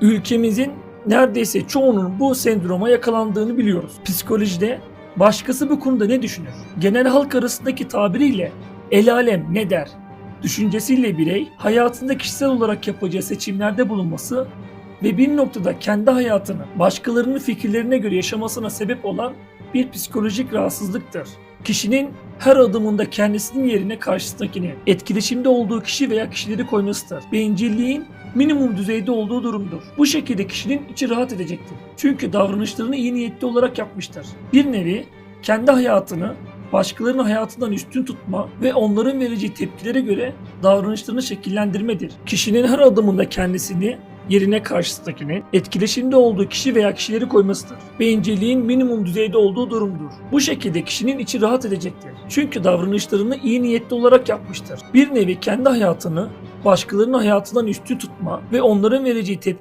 Ülkemizin neredeyse çoğunun bu sendroma yakalandığını biliyoruz. Psikolojide başkası bu konuda ne düşünür? Genel halk arasındaki tabiriyle el alem ne der? Düşüncesiyle birey hayatında kişisel olarak yapacağı seçimlerde bulunması ve bir noktada kendi hayatını başkalarının fikirlerine göre yaşamasına sebep olan bir psikolojik rahatsızlıktır. Kişinin her adımında kendisinin yerine karşısındakini etkileşimde olduğu kişi veya kişileri koymasıdır. Bencilliğin minimum düzeyde olduğu durumdur. Bu şekilde kişinin içi rahat edecektir. Çünkü davranışlarını iyi niyetli olarak yapmıştır. Bir nevi kendi hayatını başkalarının hayatından üstün tutma ve onların vereceği tepkilere göre davranışlarını şekillendirmedir. Kişinin her adımında kendisini yerine karşısındakinin etkileşimde olduğu kişi veya kişileri koymasıdır. Bencilliğin minimum düzeyde olduğu durumdur. Bu şekilde kişinin içi rahat edecektir. Çünkü davranışlarını iyi niyetli olarak yapmıştır. Bir nevi kendi hayatını başkalarının hayatından üstün tutma ve onların vereceği tepkiler